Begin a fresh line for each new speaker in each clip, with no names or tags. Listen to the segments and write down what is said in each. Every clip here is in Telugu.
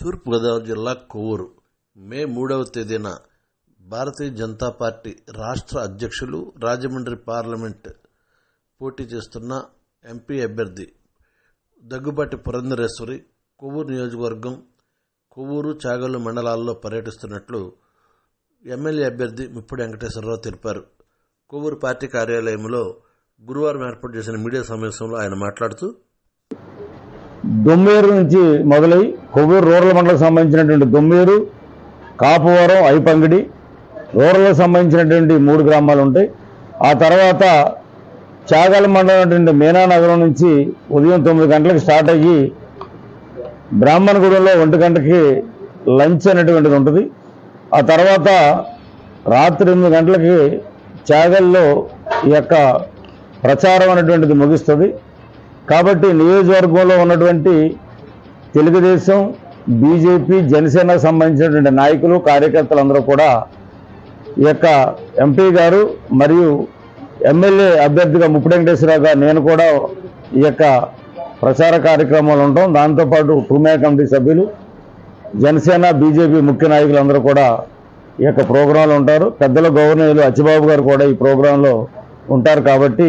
తూర్పుగోదావరి జిల్లా కొవ్వూరు. మే మూడవ తేదీన భారతీయ జనతా పార్టీ రాష్ట్ర అధ్యక్షులు రాజమండ్రి పార్లమెంట్ పోటీ చేస్తున్న ఎంపీ అభ్యర్థి దగ్గుబాటి పురంధరేశ్వరి కొవ్వూరు నియోజకవర్గం కొవ్వూరు చాగల్లు మండలాల్లో పర్యటిస్తున్నట్లు ఎమ్మెల్యే అభ్యర్థి ముప్పిడి వెంకటేశ్వరరావు తెలిపారు. కొవ్వూరు పార్టీ కార్యాలయంలో గురువారం ఏర్పాటు చేసిన మీడియా సమావేశంలో ఆయన మాట్లాడుతూ
దొమ్మేరు నుంచి మొదలై కొవ్వూరు రూరల్ మండలం సంబంధించినటువంటి దొమ్మేరు కాపువరం ఐపంగిడి రూరల్కి సంబంధించినటువంటి మూడు గ్రామాలు ఉంటాయి. ఆ తర్వాత చాగల మండలం అనేటువంటి మీనానగరం నుంచి ఉదయం తొమ్మిది గంటలకు స్టార్ట్ అయ్యి బ్రాహ్మణగూడెంలో ఒంటి గంటకి లంచ్ అనేటువంటిది ఉంటుంది. ఆ తర్వాత రాత్రి ఎనిమిది గంటలకి చాగల్లో ఈ యొక్క ప్రచారం అనేటువంటిది ముగుస్తుంది. కాబట్టి నియోజకవర్గంలో ఉన్నటువంటి తెలుగుదేశం బీజేపీ జనసేనకు సంబంధించినటువంటి నాయకులు కార్యకర్తలు అందరూ కూడా ఈ యొక్క ఎంపీ గారు మరియు ఎమ్మెల్యే అభ్యర్థిగా ముప్పిడి వెంకటేశ్వరరావు గారు నేను కూడా ఈ యొక్క ప్రచార కార్యక్రమాలు ఉంటాం. దాంతోపాటు టూమే కమిటీ సభ్యులు జనసేన బీజేపీ ముఖ్య నాయకులు అందరూ కూడా ఈ యొక్క ప్రోగ్రాంలో ఉంటారు. పెద్దల గవర్నర్లు అచ్చిబాబు గారు కూడా ఈ ప్రోగ్రాంలో ఉంటారు కాబట్టి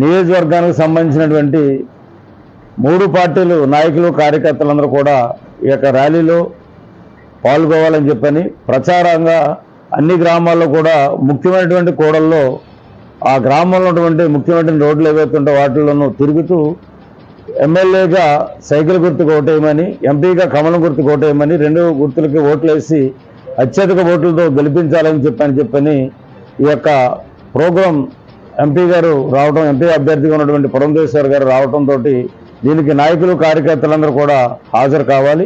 నియోజకవర్గానికి సంబంధించినటువంటి మూడు పార్టీలు నాయకులు కార్యకర్తలందరూ కూడా ఈ యొక్క ర్యాలీలో పాల్గొవాలని చెప్పని ప్రచారంగా అన్ని గ్రామాల్లో కూడా ముఖ్యమైనటువంటి కూడల్లో ఆ గ్రామంలో ఉన్నటువంటి ముఖ్యమైన రోడ్లు ఏవైతుంటే వాటిల్లోనూ తిరుగుతూ ఎమ్మెల్యేగా సైకిల్ గుర్తుకు ఓటేయమని ఎంపీగా కమలం గుర్తు ఓటేయమని రెండు గుర్తులకి ఓట్లు వేసి అత్యధిక ఓట్లతో గెలిపించాలని చెప్పని చెప్పని ఈ యొక్క ప్రోగ్రాం ఎంపీ గారు రావడం ఎంపీ అభ్యర్థిగా ఉన్నటువంటి పురంధేశ్వర్ గారు రావడంతో దీనికి నాయకులు కార్యకర్తలందరూ కూడా హాజరు కావాలి.